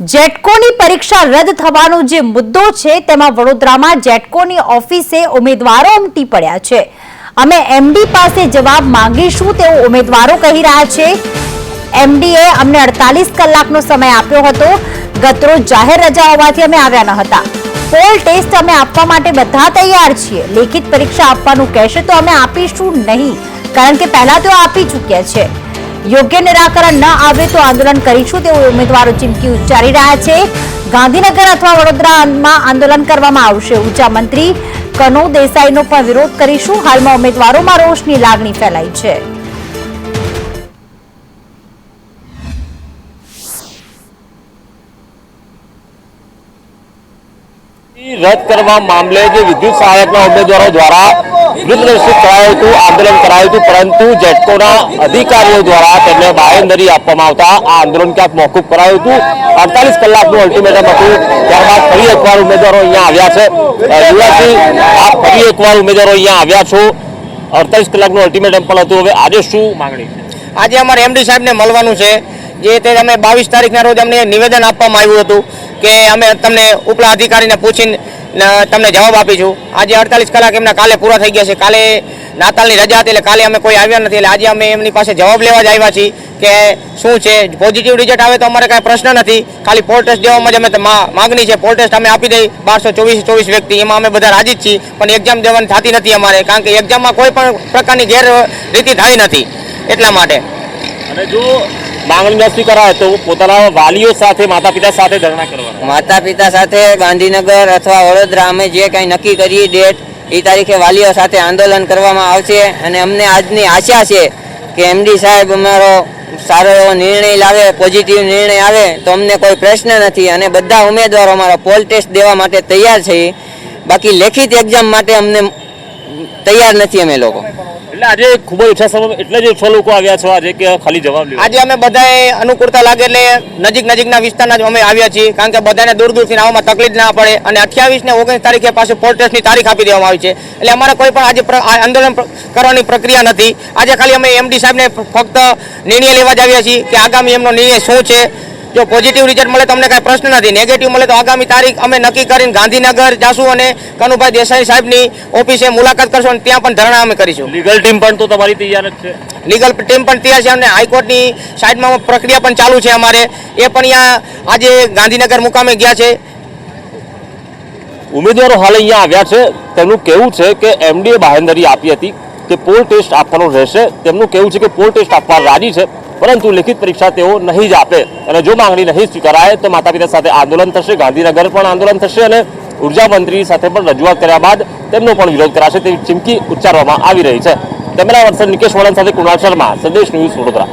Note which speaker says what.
Speaker 1: જેટકોની પરીક્ષા રદ થવાનો જે મુદ્દો છે, તેમાં વડોદરામાં જેટકોની ઓફિસે ઉમેદવારો ઉમટી પડ્યા છે. અમે એમડી પાસે જવાબ માંગીશું તેવું ઉમેદવારો કહી રહ્યા છે. એમડીએ અમને અડતાલીસ કલાકનો સમય આપ્યો હતો. ગતરોજ જાહેર રજા હોવાથી અમે આવ્યા ન હતા. પોલ ટેસ્ટ અમે આપવા માટે બધા તૈયાર છીએ. લેખિત પરીક્ષા આપવાનું કહેશે તો અમે આપીશું નહીં, કારણ કે પહેલા તો આપી ચૂક્યા છે. યોગ્ય નિરાકરણ ન આવે તો આંદોલન કરીશું, તેવું ઉમેદવારો ચીમકી ઉચ્ચારી રહ્યા છે. ગાંધીનગર અથવા વડોદરામાં આંદોલન કરવામાં આવશે. ઊર્જા મંત્રી કનુ દેસાઈનો પણ વિરોધ કરીશું. હાલમાં ઉમેદવારોમાં રોષની લાગણી ફેલાઈ છે.
Speaker 2: રદ કરવા મામલે જે વિદ્યુત સહાયકના ઉમેદવારો દ્વારા વિરુદ્ધ કરાયું હતું? આંદોલન કરાયું હતું, પરંતુ જેટકોના અધિકારીઓ દ્વારા તેમને બાહેંધરી આપવામાં આવતા આ આંદોલન ક્યાંક મોકૂફ કરાયું હતું. અડતાલીસ કલાકનું અલ્ટિમેટમ હતું. ત્યારબાદ ફરી એકવાર ઉમેદવારો અહીંયા આવ્યા છે. યુવાજી આપ ફરી એકવાર ઉમેદવારો અહીંયા આવ્યા છો. અડતાલીસ કલાકનું અલ્ટિમેટમ પણ હતું. હવે આજે શું માંગણી
Speaker 3: આજે અમારે એમડી સાહેબને મળવાનું છે જે તે અમે બાવીસ તારીખના રોજ અમને નિવેદન આપવામાં આવ્યું હતું કે અમે તમને ઉપલા અધિકારીને પૂછીને તમને જવાબ આપીશું આજે અડતાલીસ કલાક એમના કાલે પૂરા થઈ ગયા છે. કાલે નાતાલની રજા હતી એટલે કાલે અમે કોઈ આવ્યા નથી. એટલે આજે અમે એમની પાસે જવાબ લેવા જ આવ્યા છીએ કે શું છે? પોઝિટિવ રિઝલ્ટ આવે તો અમારે કાંઈ પ્રશ્ન નથી. ખાલી પોલ ટેસ્ટ દેવામાં જ અમે માગણી છે. પોલ ટેસ્ટ અમે આપી દઈ. બારસો ચોવીસ ચોવીસ વ્યક્તિ. એમાં અમે બધા રાજી જ છીએ. પણ એક્ઝામ દેવાની થતી નથી અમારે. કારણ કે એક્ઝામમાં કોઈ પણ પ્રકારની ગેરરીતિ થઈ નથી. એટલા માટે.
Speaker 2: અને જો માંગણી ન સ્વીકારાય તો પોતાના વાલીઓ સાથે માતા પિતા સાથે ધરણા કરવા
Speaker 4: માતા પિતા સાથે ગાંધીનગર અથવા વડોદરા અમે જે કંઈ નક્કી કરીએ ડેટ એ તારીખે વાલીઓ સાથે આંદોલન કરવામાં આવશે. અને અમને આજની આશા છે કે એમડી સાહેબ અમારો સારો એવો નિર્ણય લાવે પોઝિટિવ નિર્ણય આવે, તો અમને કોઈ પ્રશ્ન નથી. અને બધા ઉમેદવારો અમારો પોલ ટેસ્ટ દેવા માટે તૈયાર છે. બાકી લેખિત એક્ઝામ માટે અમને તૈયાર નથી અમે લોકો.
Speaker 2: એટલે આજે ખૂબ જ ઓછા સમય એટલે જ ઓછા લોકો આવ્યા છો. આજે કે ખાલી જવાબ લેવા.
Speaker 3: આજે અમે બધાએ અનુકૂળતા લાગે એટલે નજીક નજીકના વિસ્તારના જ અમે આવ્યા છીએ. કારણ કે બધાને દૂર દૂરથી આવવામાં તકલીફ ના પડે. અને અઠ્યાવીસ ને ઓગણીસ તારીખે પાછું પોલ ટેસ્ટની તારીખ આપી દેવામાં આવી છે. એટલે અમારે કોઈ પણ આજે આંદોલન કરવાની પ્રક્રિયા નથી. આજે ખાલી અમે એમડી સાહેબને ફક્ત નિર્ણય લેવા જ આવ્યા છીએ કે આગામી એમનો નિર્ણય શું છે. જો પોઝિટિવ રિઝલ્ટ મળે તો અમને કાંઈ પ્રશ્ન નથી. નેગેટિવ મળે તો આગામી તારીખ અમે નક્કી કરીને ગાંધીનગર જાશું અને કનુભાઈ દેસાઈ સાહેબની ઓફિસે મુલાકાત કરશું અને ત્યાં પણ ધરણા અમે કરીશું.
Speaker 2: લીગલ ટીમ પણ તો તમારી તૈયાર જ છે.
Speaker 3: લીગલ ટીમ પણ તૈયાર છે અને હાઈકોર્ટની સાઈડમાં પ્રક્રિયા પણ ચાલુ છે અમારે. એ પણ અહીંયા આજે ગાંધીનગર મુકામે ગયા છે.
Speaker 2: ઉમેદવારો હાલ અહીંયા આવ્યા છે. તેમનું કેવું છે કે એમડીએ બાહેંધરી આપી હતી કે પોલ ટેસ્ટ આપવાનો રહેશે. તેમનું કહેવું છે કે પોલ ટેસ્ટ આપવા રાજી છે. પરંતુ લિખિત પરીક્ષા તેઓ નહીં જ આપે. અને જો માંગણી નહીં સ્વીકારાય તો માતા પિતા સાથે આંદોલન થશે, ગાંધીનગર પણ આંદોલન થશે અને ઊર્જા મંત્રી સાથે પણ રજૂઆત કર્યા બાદ તેમનો પણ વિરોધ કરાશે તેવી ચીમકી ઉચ્ચારવામાં આવી રહી છે. કેમેરા પર્સન નિકેશ વળન સાથે કુણાલ શર્મા, સંદેશ ન્યૂઝ વડોદરા.